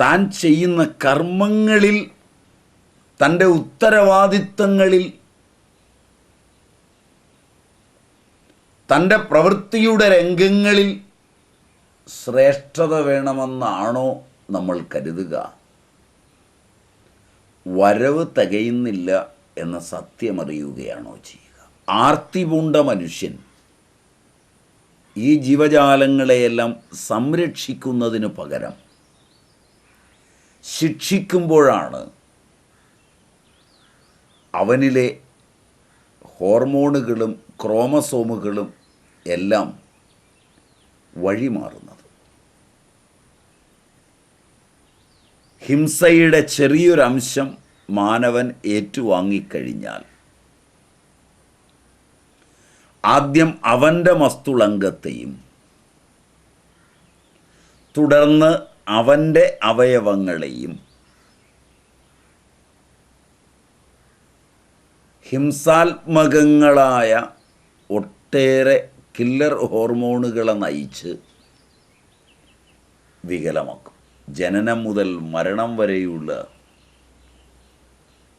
താൻ ചെയ്യുന്ന കർമ്മങ്ങളിൽ തന്റെ ഉത്തരവാദിത്തങ്ങളിൽ തന്റെ പ്രവൃത്തിയുടെ രംഗങ്ങളിൽ ശ്രേഷ്ഠത വേണമെന്നാണോ നമ്മൾ കരുതുക? വരവ് തികയുന്നില്ല എന്ന സത്യമറിയുകയാണോ ചെയ്യുക? ആർത്തി പൂണ്ട മനുഷ്യൻ ഈ ജീവജാലങ്ങളെയെല്ലാം സംരക്ഷിക്കുന്നതിന് പകരം ശിക്ഷിക്കുമ്പോഴാണ് അവനിലെ ഹോർമോണുകളും ക്രോമസോമുകളും എല്ലാം വഴിമാറുന്നത്. ഹിംസയുടെ ചെറിയൊരംശം മാനവൻ ഏറ്റുവാങ്ങിക്കഴിഞ്ഞാൽ ആദ്യം അവന്റെ മസ്തുളംഗത്തെയും തുടർന്ന് അവന്റെ അവയവങ്ങളെയും ഹിംസാത്മകങ്ങളായ ഒട്ടേറെ കില്ലർ ഹോർമോണുകളെ നയിച്ച് വികലമാക്കും. ജനനം മുതൽ മരണം വരെയുള്ള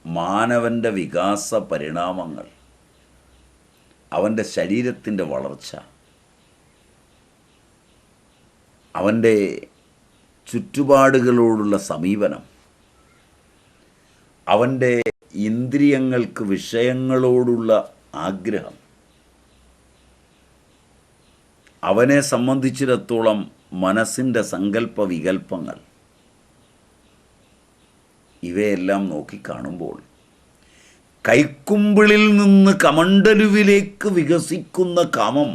മാനവന്റെ വികാസ പരിണാമങ്ങൾ അവന്റെ ശരീരത്തിന്റെ വളർച്ച അവന്റെ ചുറ്റുപാടുകളോടുള്ള സമീപനം അവന്റെ ഇന്ദ്രിയങ്ങൾക്ക് വിഷയങ്ങളോടുള്ള ആഗ്രഹം അവനെ സംബന്ധിച്ചിടത്തോളം മനസ്സിന്റെ സങ്കല്പ വികല്പങ്ങൾ ഇവയെല്ലാം നോക്കിക്കാണുമ്പോൾ കൈക്കുമ്പിളിൽ നിന്ന് കമണ്ടലുവിലേക്ക് വികസിക്കുന്ന കാമം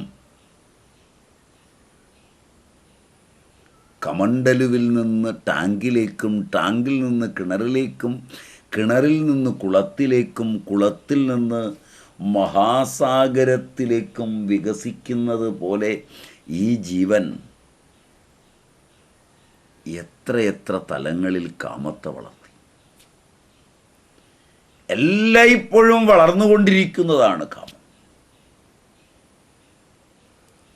കമണ്ടലുവിൽ നിന്ന് ടാങ്കിലേക്കും ടാങ്കിൽ നിന്ന് കിണറിലേക്കും കിണറിൽ നിന്ന് കുളത്തിലേക്കും കുളത്തിൽ നിന്ന് മഹാസാഗരത്തിലേക്കും വികസിക്കുന്നത് പോലെ ഈ ജീവൻ എത്രയെത്ര തലങ്ങളിൽ കാമത്തെ വളർത്തി. എല്ലായ്പ്പോഴും വളർന്നുകൊണ്ടിരിക്കുന്നതാണ് കാമം.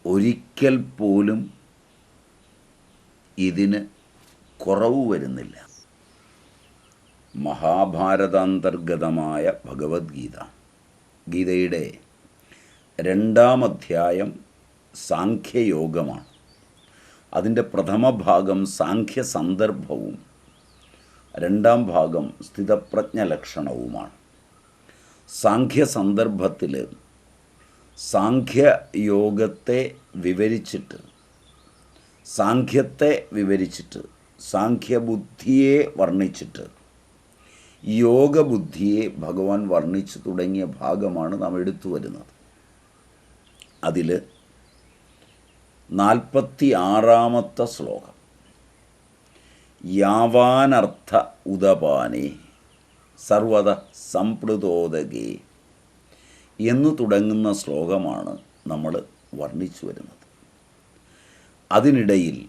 ഒരിക്കൽ പോലും ഇതിന് കുറവ് വരുന്നില്ല. മഹാഭാരതാന്തർഗതമായ ഭഗവത്ഗീത. ഗീതയുടെ രണ്ടാം അധ്യായം സാഖ്യയോഗമാണ്. അതിന്റെ പ്രഥമ ഭാഗം സാഖ്യ സന്ദർഭവും രണ്ടാം ഭാഗം സ്ഥിതപ്രജ്ഞ ലക്ഷണവുമാണ് സാഖ്യ സന്ദർഭത്തിൽ സാഖ്യയോഗത്തെ വിവരിച്ചിട്ട് സാഖ്യത്തെ വിവരിച്ചിട്ട് സാഖ്യബുദ്ധിയെ വർണിച്ചിട്ട് യോഗബുദ്ധിയെ ഭഗവാൻ വർണിച്ചു തുടങ്ങിയ ഭാഗമാണ് നാം എടുത്തു വരുന്നത്. അതിൽ നാൽപ്പത്തി ആറാമത്തെ ശ്ലോകം. യാവാനർത്ഥ ഉദപാനെ സർവത സംപ്ലുതോദകേ എന്നു തുടങ്ങുന്ന ശ്ലോകമാണ് നമ്മൾ വർണിച്ചു വരുന്നത്. അതിനിടയിൽ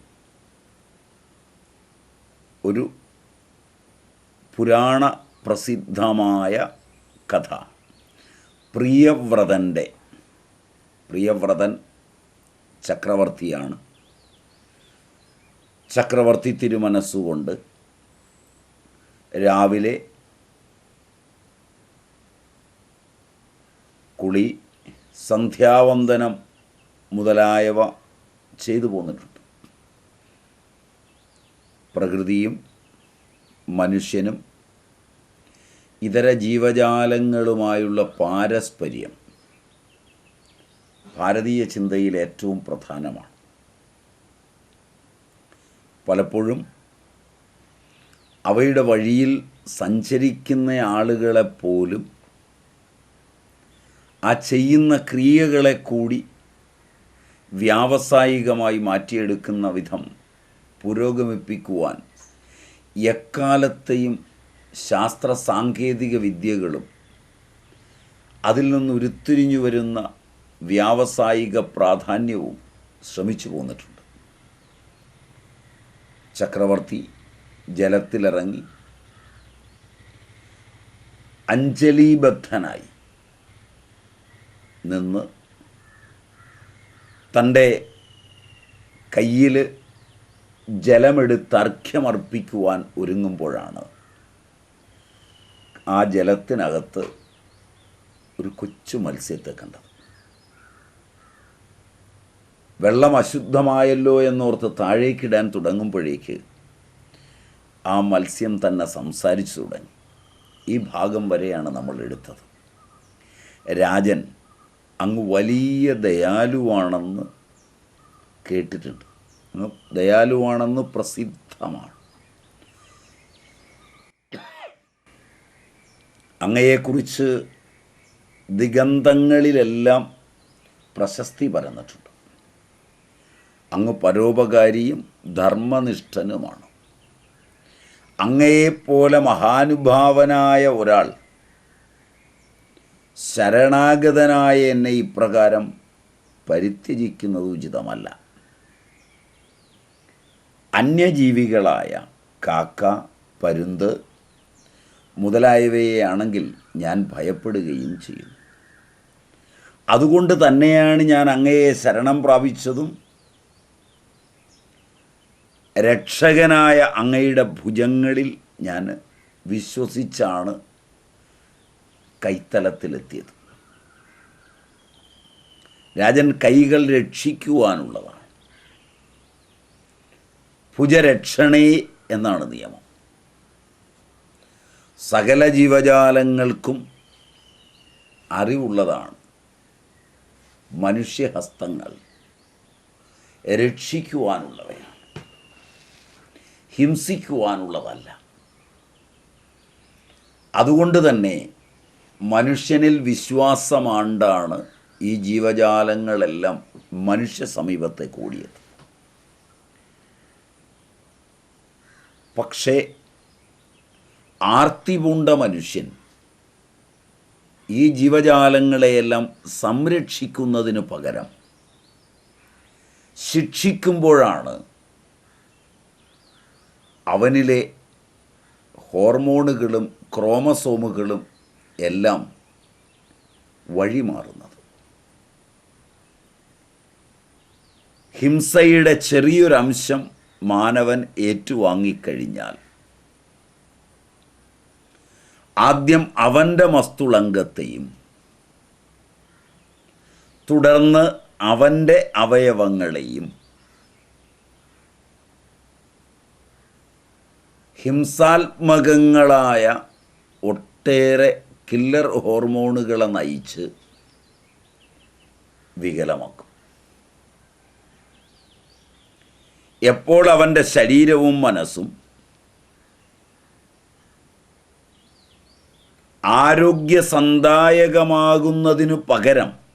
ഒരു പുരാണ പ്രസിദ്ധമായ കഥ. പ്രിയവ്രതന്റെ പ്രിയവ്രതൻ ചക്രവർത്തിയാണ്. ചക്രവർത്തി തിരുമനസ്സുകൊണ്ട് രാവിലെ കുളി സന്ധ്യാവന്ദനം മുതലായവ ചെയ്തു പോന്നിട്ടുണ്ട്. പ്രകൃതിയും മനുഷ്യനും ഇതര ജീവജാലങ്ങളുമായുള്ള പാരസ്പര്യം ഭാരതീയ ചിന്തയിൽ ഏറ്റവും പ്രധാനമാണ്. പലപ്പോഴും അവയുടെ വഴിയിൽ സഞ്ചരിക്കുന്ന ആളുകളെപ്പോലും ആ ചെയ്യുന്ന ക്രിയകളെ കൂടി വ്യാവസായികമായി മാറ്റിയെടുക്കുന്ന വിധം പുരോഗമിപ്പിക്കുവാൻ എക്കാലത്തെയും ശാസ്ത്ര സാങ്കേതിക വിദ്യകളും അതിൽ നിന്ന് ഉരുത്തിരിഞ്ഞു വരുന്ന വ്യാവസായിക പ്രാധാന്യവും ശ്രമിച്ചു പോന്നിട്ടുണ്ട്. ചക്രവർത്തി ജലത്തിലിറങ്ങി അഞ്ജലീബദ്ധനായി നിന്ന് തന്റെ കയ്യിൽ ജലമെടുത്ത് അർഘ്യമർപ്പിക്കുവാൻ ഒരുങ്ങുമ്പോഴാണ് ആ ജലത്തിനകത്ത് ഒരു കൊച്ചു മത്സ്യത്തെ കണ്ടത്. വെള്ളം അശുദ്ധമായല്ലോ എന്നോർത്ത് താഴേക്കിടാൻ തുടങ്ങുമ്പോഴേക്ക് ആ മത്സ്യം തന്നെ സംസാരിച്ചു തുടങ്ങി. ഈ ഭാഗം വരെയാണ് നമ്മൾ എടുത്തത്. രാജൻ അങ്ങ് വലിയ ദയാലുവാണെന്ന് കേട്ടിട്ടുണ്ട്. അങ്ങ് ദയാലുവാണെന്ന് പ്രസിദ്ധമാണ്. അങ്ങയെക്കുറിച്ച് ദിഗന്ധങ്ങളിലെല്ലാം പ്രശസ്തി പരന്നിട്ടുണ്ട്. അങ്ങ് പരോപകാരിയും ധർമ്മനിഷ്ഠനുമാണ്. അങ്ങയെപ്പോലെ മഹാനുഭാവനായ ഒരാൾ ശരണാഗതനായ എന്നെ ഇപ്രകാരം പരിത്യജിക്കുന്നത് ഉചിതമല്ല. അന്യജീവികളായ കാക്ക പരുന്ത് മുതലായവയെ ആണെങ്കിൽ ഞാൻ ഭയപ്പെടുകയും ചെയ്യും അതുകൊണ്ട് തന്നെയാണ് ഞാൻ അങ്ങയെ ശരണം പ്രാപിച്ചതും. രക്ഷകനായ അങ്ങയുടെ ഭുജങ്ങളിൽ ഞാൻ വിശ്വസിച്ചാണ് കൈത്തലത്തിലെത്തിയത്. രാജൻ കൈകൾ രക്ഷിക്കുവാനുള്ളതാണ്. ഭുജരക്ഷണേ എന്നാണ് നിയമം. സകല ജീവജാലങ്ങൾക്കും അറിവുള്ളതാണ് മനുഷ്യഹസ്തങ്ങൾ രക്ഷിക്കുവാനുള്ളവയാണ്. ഹിംസിക്കുവാനുള്ളതല്ല. അതുകൊണ്ട് തന്നെ മനുഷ്യനിൽ വിശ്വാസമാണ്ടാണ് ഈ ജീവജാലങ്ങളെല്ലാം മനുഷ്യ സമീപത്തെ കൂടിയത്. പക്ഷേ ആർത്തിപൂണ്ട മനുഷ്യൻ ഈ ജീവജാലങ്ങളെയെല്ലാം സംരക്ഷിക്കുന്നതിന് പകരം ശിക്ഷിക്കുമ്പോഴാണ് അവനിലെ ഹോർമോണുകളും ക്രോമസോമുകളും എല്ലാം വഴിമാറുന്നത്. ഹിംസയുടെ ചെറിയൊരംശം മാനവൻ ഏറ്റുവാങ്ങിക്കഴിഞ്ഞാൽ ആദ്യം അവന്റെ മസ്തുളങ്കത്തെയും തുടർന്ന് അവന്റെ അവയവങ്ങളെയും ഹിംസാത്മകങ്ങളായ ഒട്ടേറെ കില്ലർ ഹോർമോണുകളെ നയിച്ച് വികലമാക്കും. എപ്പോൾ അവന്റെ ശരീരവും മനസ്സും ആരോഗ്യസന്ദായകമാകുന്നതിനു പകരം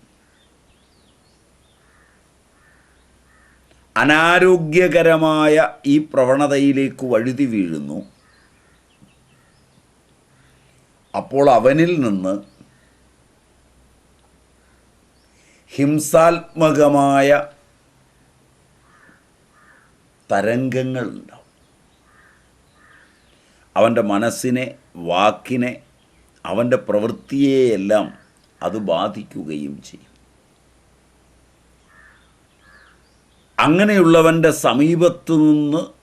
അനാരോഗ്യകരമായ ഈ പ്രവണതയിലേക്ക് വഴുതി വീഴുന്നു. അപ്പോൾ അവനിൽ നിന്ന് ഹിംസാത്മകമായ തരംഗങ്ങൾ ഉണ്ടാവും. അവന്റെ മനസ്സിനെ വാക്കിനെ അവന്റെ പ്രവൃത്തിയെയെല്ലാം അത് ബാധിക്കുകയും ചെയ്യും. അങ്ങനെയുള്ളവന്റെ സമീപത്തു നിന്ന്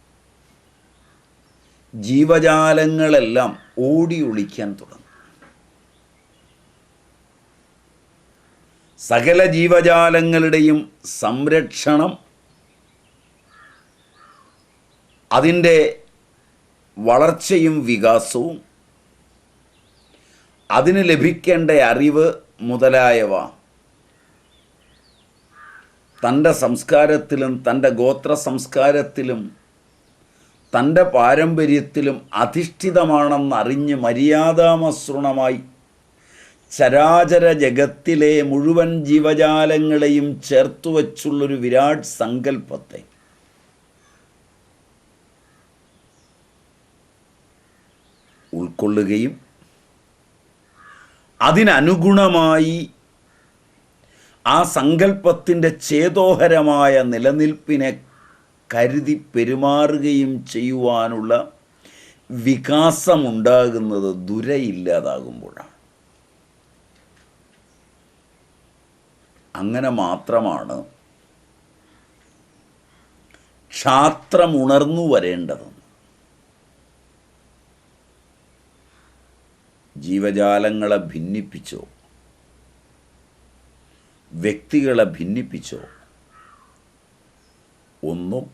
ജീവജാലങ്ങളെല്ലാം ഓടി ഒളിക്കാൻ തുടങ്ങും. സകല ജീവജാലങ്ങളുടെയും സംരക്ഷണം അതിന്റെ വളർച്ചയും വികാസവും അതിന് ലഭിക്കേണ്ട അറിവ് മുതലായവ തന്റെ സംസ്കാരത്തിലും തന്റെ ഗോത്ര സംസ്കാരത്തിലും തന്റെ പാരമ്പര്യത്തിലും അധിഷ്ഠിതമാണെന്നറിഞ്ഞ് മര്യാദാമസൃണമായി ചരാചര ജഗത്തിലെ മുഴുവൻ ജീവജാലങ്ങളെയും ചേർത്തു വച്ചുള്ളൊരു വിരാട് സങ്കല്പത്തെ ഉൾക്കൊള്ളുകയും അതിനനുഗുണമായി ആ സങ്കല്പത്തിന്റെ ചേതോഹരമായ നിലനിൽപ്പിനെ കരുതി പെരുമാറുകയും ചെയ്യുവാനുള്ള വികാസമുണ്ടാകുന്നത് ദുരയില്ലാതാകുമ്പോഴാണ്. അങ്ങനെ മാത്രമാണ് ക്ഷാത്രമുണർന്നു വരേണ്ടതെന്ന് ജീവജാലങ്ങളെ ഭിന്നിപ്പിച്ചോ വ്യക്തികളെ ഭിന്നിപ്പിച്ചോ ഒന്നും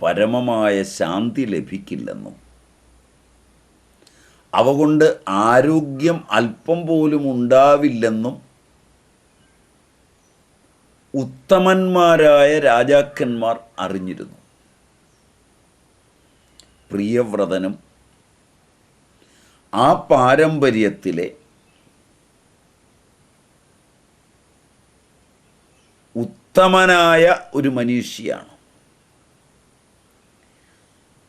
പരമമായ ശാന്തി ലഭിക്കില്ലെന്നും അവ കൊണ്ട് ആരോഗ്യം അല്പം പോലും ഉണ്ടാവില്ലെന്നും ഉത്തമന്മാരായ രാജാക്കന്മാർ അറിഞ്ഞിരുന്നു. പ്രിയവ്രതനും ആ പാരമ്പര്യത്തിലെ ഉത്തമനായ ഒരു മനുഷ്യയാണ്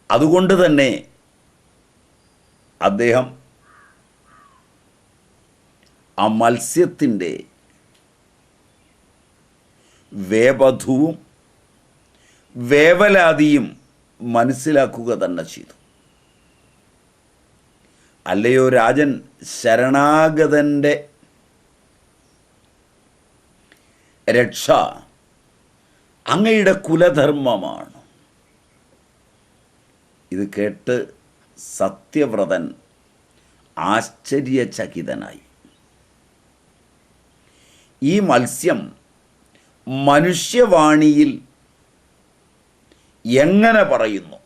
അതുകൊണ്ട് തന്നെ അദ്ദേഹം ആ മത്സ്യത്തിന്റെ വേപധുവും വേവലാതിയും മനസ്സിലാക്കുക തന്നെ ചെയ്തു. അല്ലയോ രാജൻ ശരണാഗതന്റെ രക്ഷ അങ്ങയുടെ കുലധർമ്മമാണ്. ഇത് കേട്ട് സത്യവ്രതൻ ആശ്ചര്യചകിതനായി. ഈ മത്സ്യം മനുഷ്യവാണിയിൽ എങ്ങനെ പറയുന്നു?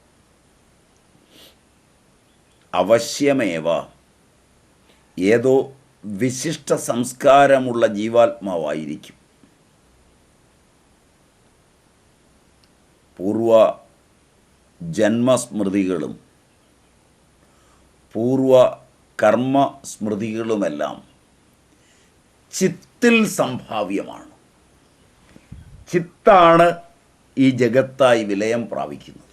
അവശ്യമേവ. ഏതോ വിശിഷ്ട സംസ്കാരമുള്ള ജീവാത്മാവായിരിക്കും. പൂർവ ജന്മസ്മൃതികളും പൂർവ കർമ്മസ്മൃതികളുമെല്ലാം ചിത്തിൽ സംഭാവ്യമാണ്. ചിത്താണ് ഈ ജഗത്തായി വിലയം പ്രാപിക്കുന്നത്.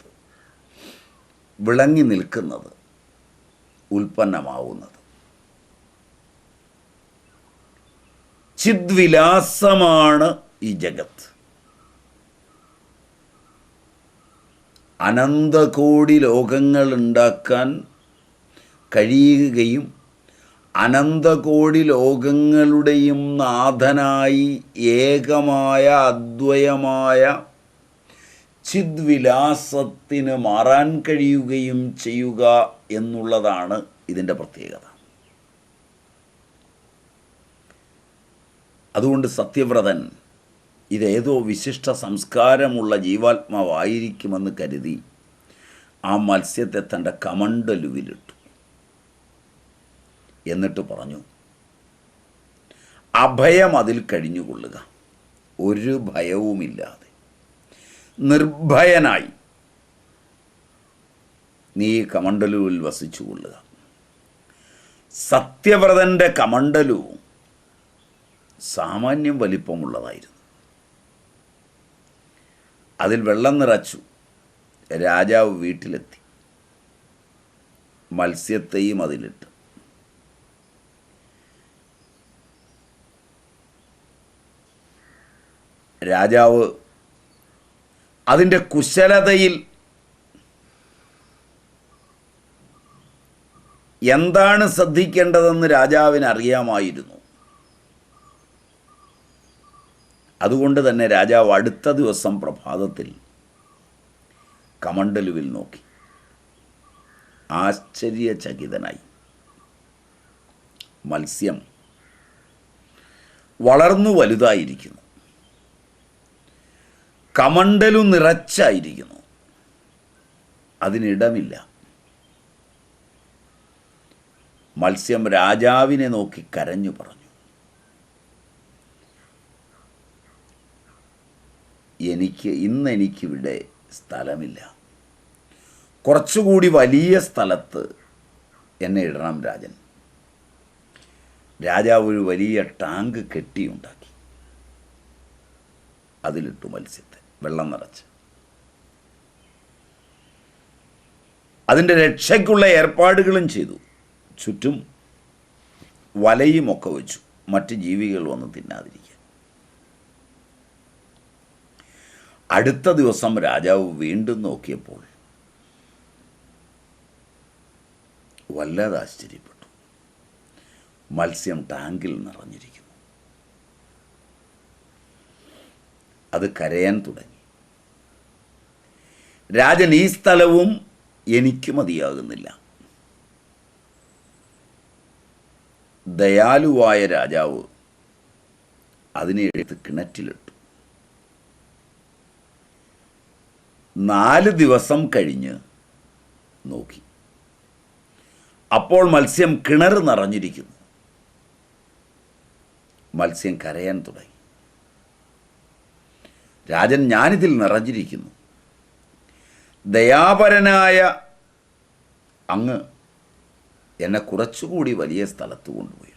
വിളങ്ങി നിൽക്കുന്നത് ഉൽപ്പന്നമാവുന്നത്. ചിദ്വിലാസമാണ് ഈ ജഗത്ത്. അനന്തകോടി ലോകങ്ങൾ ഉണ്ടാക്കാൻ കഴിയുകയും അനന്തകോടി ലോകങ്ങളുടെയും നാഥനായി ഏകമായ അദ്വയമായ ചിദ്വിലാസത്തിന് മാറാൻ കഴിയുകയും ചെയ്യുക എന്നുള്ളതാണ് ഇതിന്റെ പ്രത്യേകത. അതുകൊണ്ട് സത്യവ്രതൻ ഇതേതോ വിശിഷ്ട സംസ്കാരമുള്ള ജീവാത്മാവായിരിക്കുമെന്ന് കരുതി ആ മത്സ്യത്തെ തന്റെ കമണ്ടലുവിലിട്ടു എന്നിട്ട് പറഞ്ഞു അഭയം അതിൽ കഴിഞ്ഞുകൊള്ളുക. ഒരു ഭയവുമില്ലാതെ. നിർഭയനായി നീ കമണ്ടലുവിൽ വസിച്ചു കൊള്ളുക സത്യവ്രതന്റെ കമണ്ടലു സാമാന്യം വലിപ്പമുള്ളതായിരുന്നു. അതിൽ വെള്ളം നിറച്ചു. രാജാവ് വീട്ടിലെത്തി. മത്സ്യത്തെയും അതിലിട്ട്. രാജാവ് അതിന്റെ കുശലതയിൽ എന്താണ് ശ്രദ്ധിക്കേണ്ടതെന്ന് രാജാവിന് അറിയാമായിരുന്നു അതുകൊണ്ട് തന്നെ രാജാവ് അടുത്ത ദിവസം പ്രഭാതത്തിൽ കമണ്ടലുവിൽ നോക്കി. ആശ്ചര്യചകിതനായി. മത്സ്യം വളർന്നു വലുതായിരിക്കുന്നു. കമണ്ടലു നിറച്ചായിരിക്കുന്നു. അതിനിടമില്ല. മത്സ്യം രാജാവിനെ നോക്കി കരഞ്ഞു പറഞ്ഞു. എനിക്ക് ഇന്ന് എനിക്കിവിടെ സ്ഥലമില്ല. കുറച്ചുകൂടി വലിയ സ്ഥലത്ത് എന്നെ ഇടണം രാജൻ. രാജാവ് ഒരു വലിയ ടാങ്ക് കെട്ടിയുണ്ടാക്കി. അതിലിട്ടു മത്സ്യത്തെ വെള്ളം നിറച്ച്. അതിന്റെ രക്ഷയ്ക്കുള്ള ഏർപ്പാടുകളും ചെയ്തു. ചുറ്റും വലയുമൊക്കെ വെച്ചു. മറ്റ് ജീവികൾ വന്ന് തിന്നാതിരിക്കാൻ അടുത്ത ദിവസം രാജാവ് വീണ്ടും നോക്കിയപ്പോൾ വല്ലാതെ ആശ്ചര്യപ്പെട്ടു. മത്സ്യം ടാങ്കിൽ നിറഞ്ഞിരിക്കുന്നു. അത് കരയാൻ തുടങ്ങി. രാജൻ ഈ സ്ഥലവും എനിക്ക് മതിയാകുന്നില്ല. ദയാലുവായ രാജാവ് അതിനെ എടുത്ത് കിണറ്റിലിട്ടു. നാല് ദിവസം കഴിഞ്ഞ് നോക്കി. അപ്പോൾ മത്സ്യം കിണർ നിറഞ്ഞിരിക്കുന്നു. മത്സ്യം കരയാൻ തുടങ്ങി. രാജൻ ഞാനിതിൽ നിറഞ്ഞിരിക്കുന്നു. ദയാപരനായ അങ്ങ് എന്നെ കുറച്ചുകൂടി വലിയ സ്ഥലത്ത് കൊണ്ടുപോയി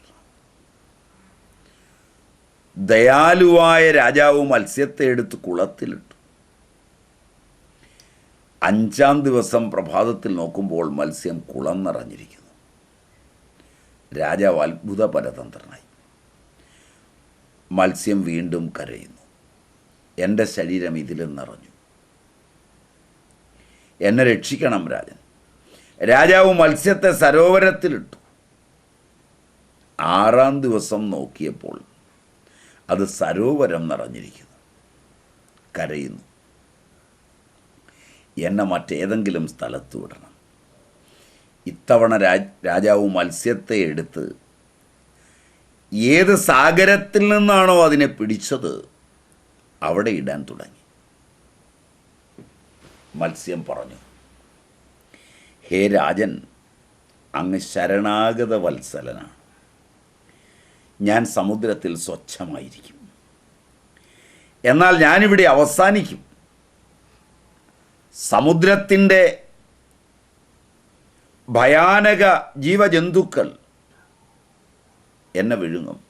ദയാലുവായ രാജാവ് മത്സ്യത്തെ എടുത്ത് കുളത്തിലിട്ടു. അഞ്ചാം ദിവസം പ്രഭാതത്തിൽ നോക്കുമ്പോൾ മത്സ്യം കുളം നിറഞ്ഞിരിക്കുന്നു രാജാവ് അത്ഭുത പരതന്ത്രനായി. മത്സ്യം വീണ്ടും കരയുന്നു. എന്റെ ശരീരം ഇതിലും നിറഞ്ഞു. എന്നെ രക്ഷിക്കണം രാജൻ. രാജാവ് മത്സ്യത്തെ സരോവരത്തിലിട്ടു. ആറാം ദിവസം നോക്കിയപ്പോൾ അത് സരോവരം നിറഞ്ഞിരിക്കുന്നു. കരയുന്നു. എന്നെ മറ്റേതെങ്കിലും സ്ഥലത്ത് വിടണം. ഇത്തവണ രാജ് രാജാവ് മത്സ്യത്തെ എടുത്ത് ഏത് സാഗരത്തിൽ നിന്നാണോ അതിനെ പിടിച്ചത് അവിടെ ഇടാൻ തുടങ്ങി. മത്സ്യം പറഞ്ഞു ഹേ രാജൻ അങ്ങ് ശരണാഗത വത്സലനാണ്. ഞാൻ സമുദ്രത്തിൽ സ്വച്ഛമായിരിക്കും. എന്നാൽ ഞാനിവിടെ അവസാനിക്കും. സമുദ്രത്തിന്റെ ഭയാനക ജീവജന്തുക്കൾ എന്നെ വിഴുങ്ങും.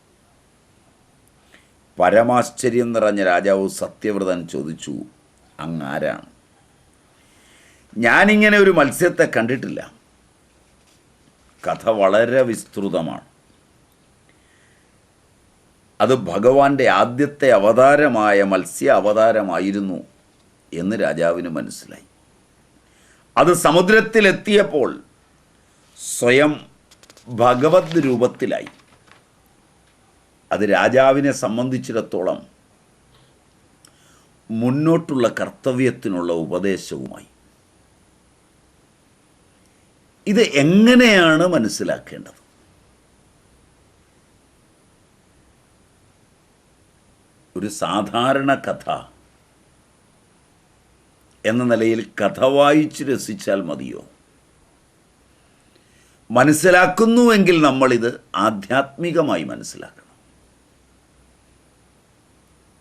പരമാശ്ചര്യം നിറഞ്ഞ രാജാവ് സത്യവ്രതൻ ചോദിച്ചു അങ്ങാരാണ്? ഞാനിങ്ങനെ ഒരു മത്സ്യത്തെ കണ്ടിട്ടില്ല. കഥ വളരെ വിസ്തൃതമാണ്. അത് ഭഗവാന്റെ ആദ്യത്തെ അവതാരമായ മത്സ്യ അവതാരമായിരുന്നു എന്ന് രാജാവിന് മനസ്സിലായി. അത് സമുദ്രത്തിലെത്തിയപ്പോൾ സ്വയം ഭഗവത് രൂപത്തിലായി. അത് രാജാവിനെ സംബന്ധിച്ചിടത്തോളം മുന്നോട്ടുള്ള കർത്തവ്യത്തിനുള്ള ഉപദേശവുമായി. ഇത് എങ്ങനെയാണ് മനസ്സിലാക്കേണ്ടത്? ഒരു സാധാരണ കഥ എന്ന നിലയിൽ കഥ വായിച്ച് രസിച്ചാൽ മതിയോ? മനസ്സിലാക്കുന്നുവെങ്കിൽ നമ്മളിത് ആധ്യാത്മികമായി മനസ്സിലാക്കണം.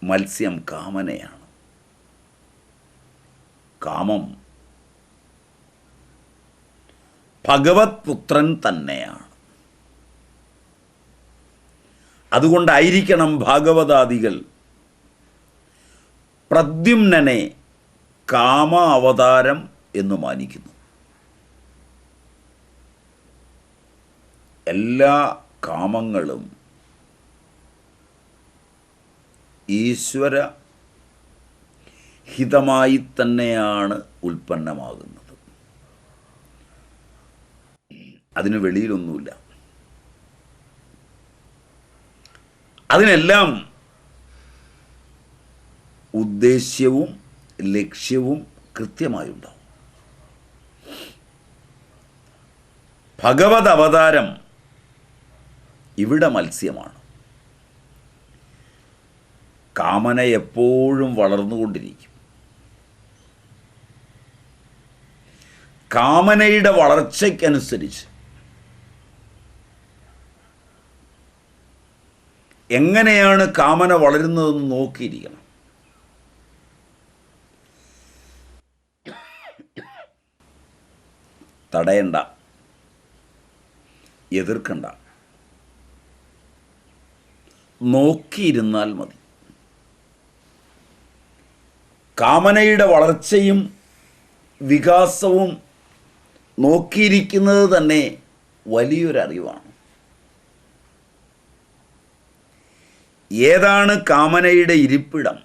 മത്സ്യം കാമനയാണ്. കാമം ഭഗവത് പുത്രൻ തന്നെയാണ്. അതുകൊണ്ടായിരിക്കണം ഭാഗവതാദികൾ പ്രദ്യുമ്നനെ കാമ അവതാരം എന്ന് മാനിക്കുന്നു. എല്ലാ കാമങ്ങളും ഈശ്വര ഹിതമായി തന്നെയാണ് ഉൽപ്പന്നമാകുന്നത്. അതിന് വെളിയിലൊന്നുമില്ല. അതിനെല്ലാം ഉദ്ദേശ്യവും ലക്ഷ്യവും കൃത്യമായി ഉണ്ടാവും ഭഗവത് അവതാരം ഇവിടെ മത്സ്യമാണ്. കാമന എപ്പോഴും വളർന്നുകൊണ്ടിരിക്കും. കാമനയുടെ വളർച്ചയ്ക്കനുസരിച്ച് എങ്ങനെയാണ് കാമന വളരുന്നതെന്ന് നോക്കിയിരിക്കണം. തടയണ്ട. എതിർക്കണ്ട. നോക്കിയിരുന്നാൽ മതി. കാമനയുടെ വളർച്ചയും വികാസവും നോക്കിയിരിക്കുന്നത് തന്നെ വലിയൊരറിവാണ് ഏതാണ് കാമനയുടെ ഇരിപ്പിടം?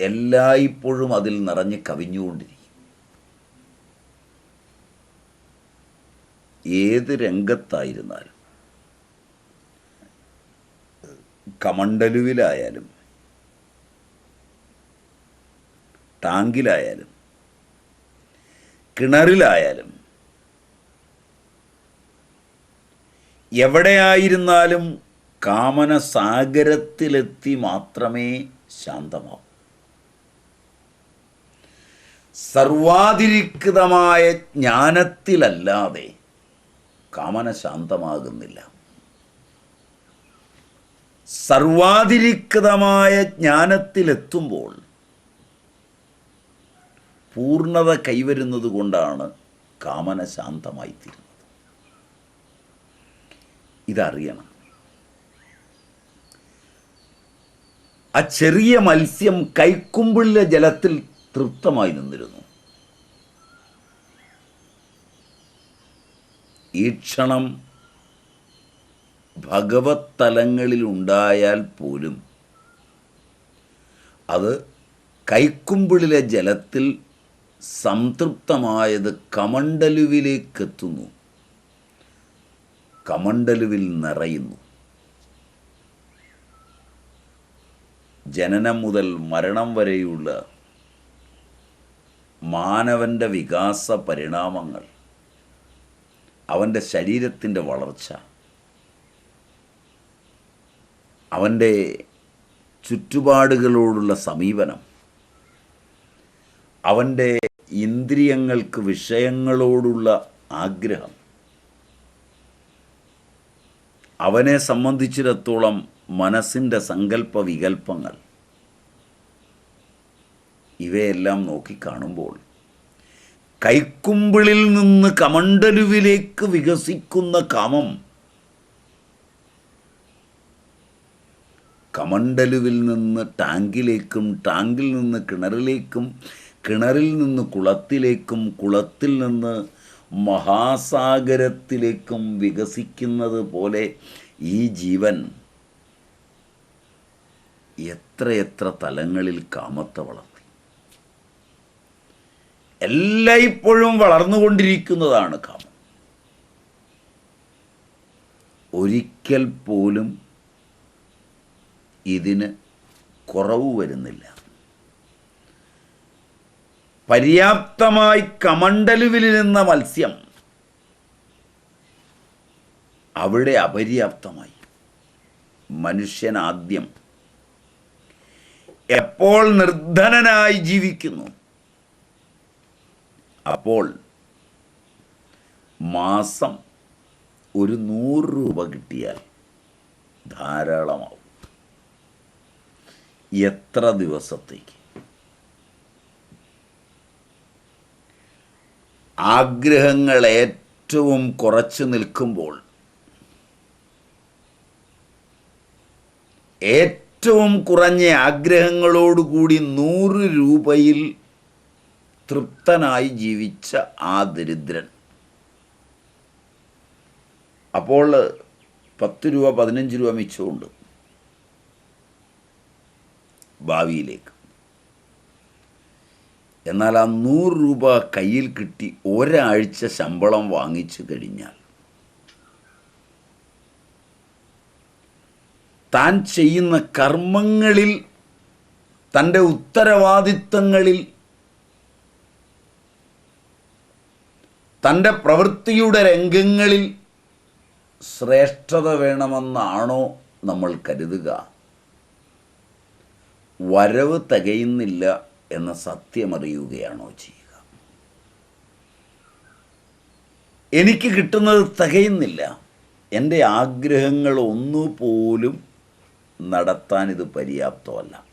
എല്ലായ്പ്പോഴും അതിൽ നിറഞ്ഞ് കവിഞ്ഞുകൊണ്ടിരിക്കും. ഏത് രംഗത്തായിരുന്നാലും കമണ്ടലുവിലായാലും ടാങ്കിലായാലും കിണറിലായാലും എവിടെയായിരുന്നാലും കാമന സാഗരത്തിലെത്തി മാത്രമേ ശാന്തമാവൂ. സർവാതിരിക്തമായ ജ്ഞാനത്തിലല്ലാതെ കാമന ശാന്തമാകുന്നില്ല. സർവാതിരിക്തമായ ജ്ഞാനത്തിലെത്തുമ്പോൾ പൂർണത കൈവരുന്നത് കൊണ്ടാണ് കാമന ശാന്തമായിത്തീരുന്നത്. ഇതറിയണം. ആ ചെറിയ മത്സ്യം കൈക്കുമ്പിളിലെ ജലത്തിൽ തൃപ്തമായി നിന്നിരുന്നു. ഈ ക്ഷണം ഭഗവത് തലങ്ങളിൽ ഉണ്ടായാൽ പോലും അത് കൈക്കുമ്പിളിലെ ജലത്തിൽ സംതൃപ്തമായത് കമണ്ടലുവിലേക്കെത്തുന്നു കമണ്ടലുവിൽ നിറയുന്നു. ജനനം മുതൽ മരണം വരെയുള്ള മാനവന്റെ വികാസ പരിണാമങ്ങൾ. അവന്റെ ശരീരത്തിന്റെ വളർച്ച അവന്റെ ചുറ്റുപാടുകളോടുള്ള സമീപനം അവന്റെ ഇന്ദ്രിയങ്ങൾക്ക് വിഷയങ്ങളോടുള്ള ആഗ്രഹം അവനെ സംബന്ധിച്ചിടത്തോളം മനസ്സിന്റെ സങ്കല്പ വികല്പങ്ങൾ ഇവയെല്ലാം നോക്കിക്കാണുമ്പോൾ കൈക്കുമ്പിളിൽ നിന്ന് കമണ്ടലുവിലേക്ക് വികസിക്കുന്ന കാമം. കമണ്ടലുവിൽ നിന്ന് ടാങ്കിലേക്കും ടാങ്കിൽ നിന്ന് കിണറിലേക്കും കിണറിൽ നിന്ന് കുളത്തിലേക്കും കുളത്തിൽ നിന്ന് മഹാസാഗരത്തിലേക്കും വികസിക്കുന്നത് പോലെ ഈ ജീവൻ എത്രയെത്ര തലങ്ങളിൽ കാമത്തെ വളർത്തി എല്ലായ്പ്പോഴും വളർന്നുകൊണ്ടിരിക്കുന്നതാണ് കാമം. ഒരിക്കൽ പോലും ഇതിന് കുറവ് വരുന്നില്ല. പര്യാപ്തമായി കമണ്ടലുവിലിരുന്ന മത്സ്യം അവിടെ അപര്യാപ്തമായി. മനുഷ്യൻ ആദ്യം എപ്പോൾ നിർധനനായി ജീവിക്കുന്നു? അപ്പോൾ മാസം ഒരു നൂറ് രൂപ കിട്ടിയാൽ ധാരാളമാവും. എത്ര ദിവസത്തേക്ക്? ആഗ്രഹങ്ങൾ ഏറ്റവും കുറച്ച് നിൽക്കുമ്പോൾ ഏറ്റവും കുറഞ്ഞ ആഗ്രഹങ്ങളോടുകൂടി നൂറ് രൂപയിൽ തൃപ്തനായി ജീവിച്ച ആ ദരിദ്രൻ. അപ്പോൾ പത്ത് രൂപ പതിനഞ്ച് രൂപ മിച്ചമുണ്ട് ഭാവിയിലേക്ക്. എന്നാൽ ആ നൂറ് രൂപ കയ്യിൽ കിട്ടി ഒരാഴ്ച ശമ്പളം വാങ്ങിച്ചു കഴിഞ്ഞാൽ താൻ ചെയ്യുന്ന കർമ്മങ്ങളിൽ തന്റെ ഉത്തരവാദിത്തങ്ങളിൽ തന്റെ പ്രവൃത്തിയുടെ രംഗങ്ങളിൽ ശ്രേഷ്ഠത വേണമെന്നാണോ നമ്മൾ കരുതുക? വരവ് തികയുന്നില്ല എന്ന സത്യമറിയുകയാണോ ചെയ്യുക? എനിക്ക് കിട്ടുന്നത് തികയുന്നില്ല. എന്റെ ആഗ്രഹങ്ങൾ ഒന്നുപോലും നടത്താൻ ഇത് പര്യാപ്തമല്ല.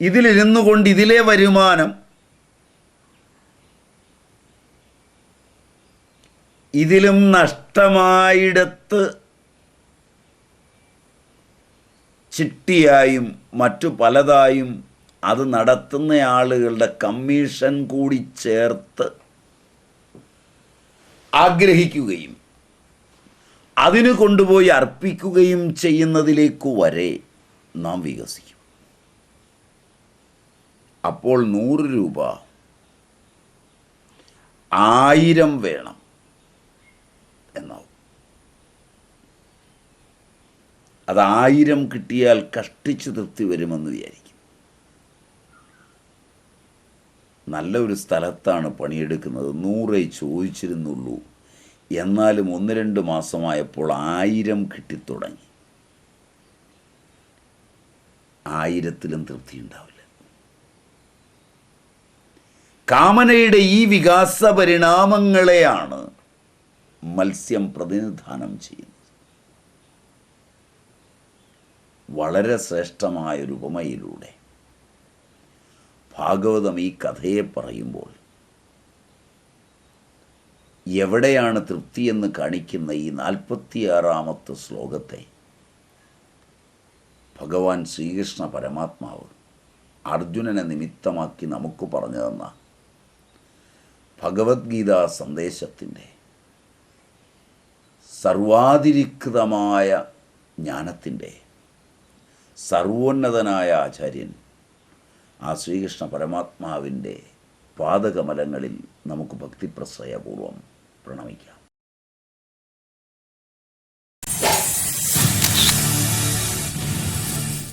ഇതിലിരുന്നു കൊണ്ട് ഇതിലെ വരുമാനം ഇതിലും നഷ്ടമായിടത്ത് ചിട്ടിയായും മറ്റു പലതായും അത് നടത്തുന്ന ആളുകളുടെ കമ്മീഷൻ കൂടി ചേർത്ത് ആഗ്രഹിക്കുകയും അതിന് കൊണ്ടുപോയി അർപ്പിക്കുകയും ചെയ്യുന്നതിലേക്ക് വരെ നാം വികസിക്കും. അപ്പോൾ നൂറ് രൂപ ആയിരം വേണം. എന്നാവും അതായിരം കിട്ടിയാൽ കഷ്ടിച്ച് തൃപ്തി വരുമെന്ന് വിചാരിക്കും. നല്ലൊരു സ്ഥലത്താണ് പണിയെടുക്കുന്നത്. നൂറേ ചോദിച്ചിരുന്നുള്ളൂ. എന്നാലും ഒന്ന് രണ്ട് മാസമായപ്പോൾ ആയിരം കിട്ടിത്തുടങ്ങി. ആയിരത്തിലും തൃപ്തി ഉണ്ടാവില്ല കാമനയുടെ ഈ വികാസ പരിണാമങ്ങളെയാണ് മത്സ്യം പ്രതിനിധാനം ചെയ്യുന്നു. വളരെ ശ്രേഷ്ഠമായൊരു ഉപമയിലൂടെ ഭാഗവതം ഈ കഥയെ പറയുമ്പോൾ എവിടെയാണ് തൃപ്തിയെന്ന് കാണിക്കുന്ന ഈ നാൽപ്പത്തിയാറാമത്തെ ശ്ലോകത്തെ ഭഗവാൻ ശ്രീകൃഷ്ണ പരമാത്മാവ് അർജുനനെ നിമിത്തമാക്കി നമുക്ക് പറഞ്ഞു തന്ന ഭഗവത്ഗീതാ സന്ദേശത്തിന്റെ സർവാതിരിക്തമായ ജ്ഞാനത്തിന്റെ സർവോന്നതനായ ആചാര്യൻ ആ ശ്രീകൃഷ്ണ പരമാത്മാവിന്റെ പാദകമലങ്ങളിൽ നമുക്ക് ഭക്തിപ്രശ്രയപൂർവം പ്രണമിക്കാം.